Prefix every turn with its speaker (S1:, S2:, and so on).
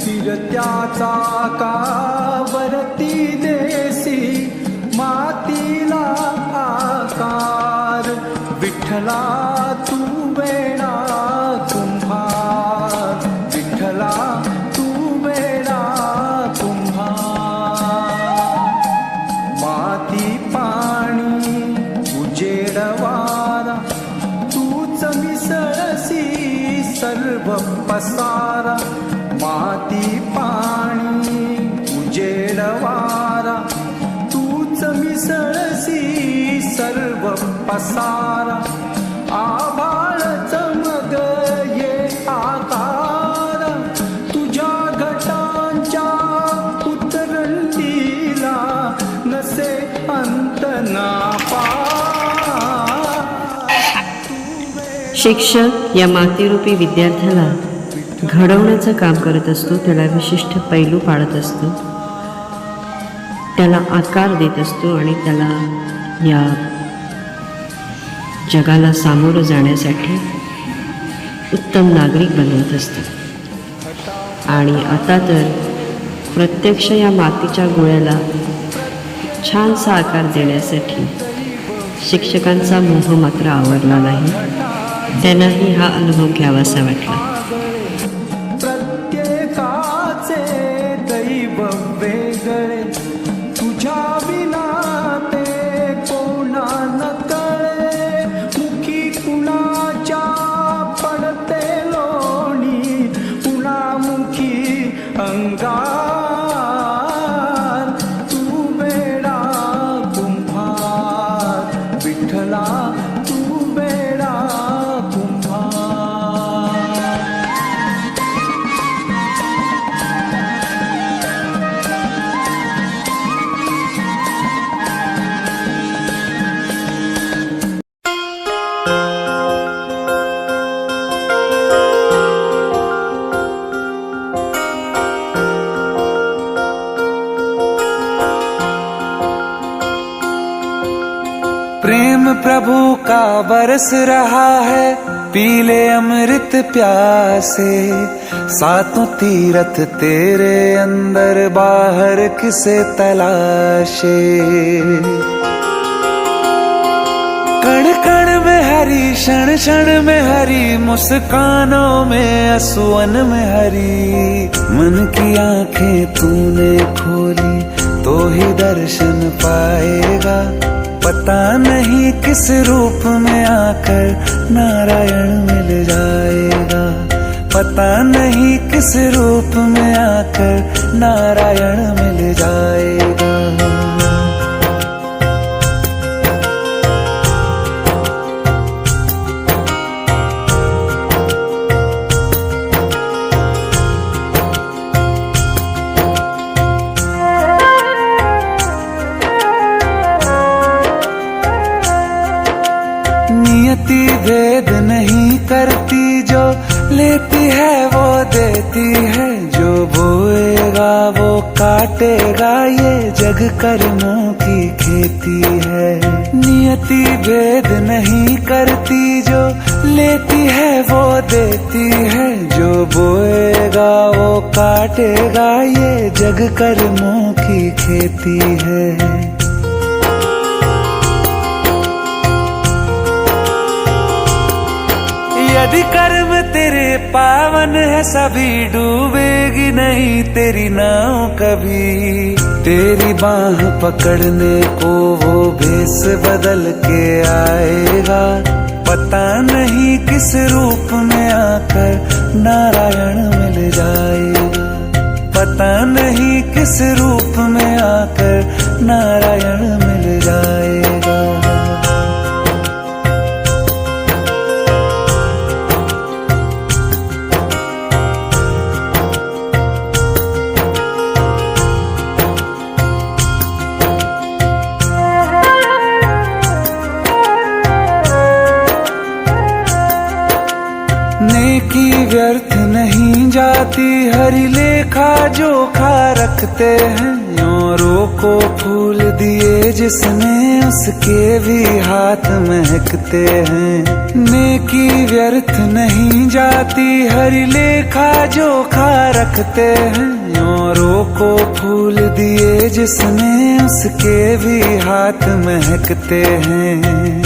S1: फिरत्याचा कावरती देसी मातीला आकार. विठ्ठला तू वेणा कुंभार. विठ्ठला सर्व पसारा माती पाणी उजेड वारा. तूच मिसळसी सर्व पसारा
S2: शिक्षक या मातेरूपी विद्यार्थ्याला घडवण्याचं काम करत असतो त्याला विशिष्ट पैलू पाडत असतो. त्याला आकार देत असतो आणि त्याला या जगाला सामोरं जाण्यासाठी उत्तम नागरिक बनवत असतो. आणि आता तर प्रत्यक्ष या मातीच्या गोळ्याला छानसा आकार देण्यासाठी शिक्षकांचा मोह मात्र आवरला नाही. त्यांनाही हा अनुभव घ्यावासा वाटला.
S1: विठला प्रेम प्रभु का बरस रहा है, पीले अमृत प्यासे। सातों तीरथ तेरे अंदर, बाहर किसे तलाशे? कण कण में हरी क्षण क्षण में हरी, मुस्कानों में असुवन में हरी। मन की आँखें तूने खोली तो ही दर्शन पाएगा। पता नहीं किस रूप में आकर नारायण मिल जाएगा। पता नहीं किस रूप में आकर नारायण नियति भेद नहीं करती, जो लेती है वो देती है। जो बोएगा वो काटेगा, ये जग कर्मों की खेती है। नियति भेद नहीं करती, जो लेती है वो देती है। जो बोएगा वो काटेगा, ये जग कर्मों की खेती है। कर्म तेरे पावन है, सभी डूबेगी नहीं तेरी नाव कभी। तेरी बाह पकड़ने को वो भेस बदल के आएगा। पता नहीं किस रूप में आकर नारायण मिल जाएगा। पता नहीं किस रूप में आकर नारायण नेकी व्यर्थ नहीं जाती, हरी लेखा जोखा रखते हैं। औरों को फूल दिए जिसने उसके भी हाथ महकते हैं। नेकी व्यर्थ नहीं जाती, हरी लेखा जोखा रखते हैं। औरों को फूल दिए जिसने उसके भी हाथ महकते हैं।